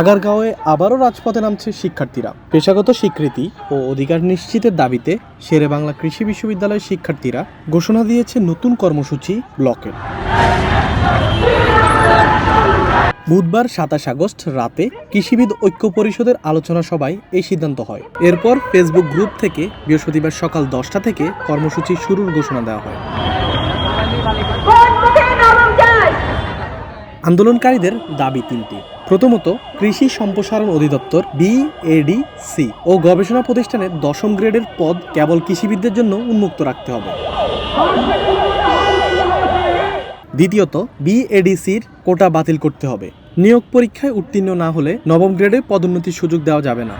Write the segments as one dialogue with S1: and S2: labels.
S1: আগারগাঁওয়ে আবারও রাজপথে নামছে শিক্ষার্থীরা। পেশাগত স্বীকৃতি ও অধিকার নিশ্চিতের দাবিতে শেরে বাংলা কৃষি বিশ্ববিদ্যালয়ের শিক্ষার্থীরা ঘোষণা দিয়েছে নতুন কর্মসূচি ব্লকের। বুধবার সাতাশ আগস্ট রাতে কৃষিবিদ ঐক্য পরিষদের আলোচনা সভায় এই সিদ্ধান্ত হয়। এরপর ফেসবুক গ্রুপ থেকে বৃহস্পতিবার সকাল দশটা থেকে কর্মসূচি শুরুর ঘোষণা দেওয়া হয়। আন্দোলনকারীদের দাবি তিনটি। প্রথমত কৃষি সম্প্রসারণ অধিদপ্তর বিএডিসি ও গবেষণা প্রতিষ্ঠানের দশম গ্রেডের পদ কেবল কৃষিবিদদের জন্য উন্মুক্ত রাখতে হবে। দ্বিতীয়ত বিএডিসির কোটা বাতিল করতে হবে। নিয়োগ পরীক্ষায় উত্তীর্ণ না হলে নবম গ্রেডে পদোন্নতির সুযোগ দেওয়া যাবে না।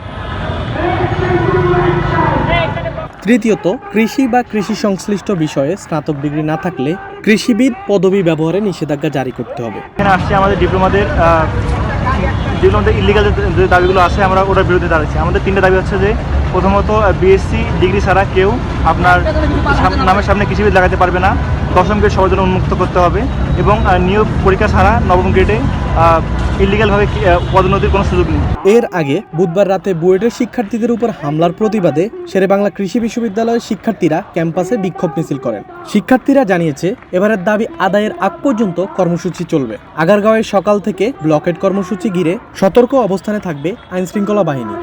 S1: তৃতীয়ত, কৃষি বা কৃষি সংশ্লিষ্ট বিষয়ে স্নাতক ডিগ্রি না থাকলে কৃষিবিদ পদবি ব্যবহারে নিষেধাজ্ঞা জারি করতে হবে।
S2: এখানে আসছে আমাদের ডিপ্লোমাদের Thank you. আহ, ডিপ্লোমাদের ইলিগাল যে দাবিগুলো আছে আমরা ওটার বিরুদ্ধে দাঁড়াচ্ছি। আমাদের তিনটা দাবি হচ্ছে যে প্রথমত বিএসসি ডিগ্রি ছাড়া কেউ আপনার নামের সামনে কৃষিবিদ লাগাতে পারবে না। দশম গ্রেড সবার জন্য উন্মুক্ত করতে হবে এবং নিয়োগ পরীক্ষা ছাড়া নবম গ্রেডে ইলিগালভাবে পদোন্নতির কোনো সুযোগ নেই।
S1: এর আগে বুধবার রাতে বুয়েটের শিক্ষার্থীদের উপর হামলার প্রতিবাদে শেরে বাংলা কৃষি বিশ্ববিদ্যালয়ের শিক্ষার্থীরা ক্যাম্পাসে বিক্ষোভ মিছিল করেন। শিক্ষার্থীরা জানিয়েছে এবারের দাবি আদায়ের আগ পর্যন্ত কর্মসূচি চলবে। আগারগাঁওয়ের সকাল থেকে ব্লকেট কর্মসূচি ঘিরে সতর্ক অবস্থানে থাকবে আইনশৃঙ্খলা বাহিনী।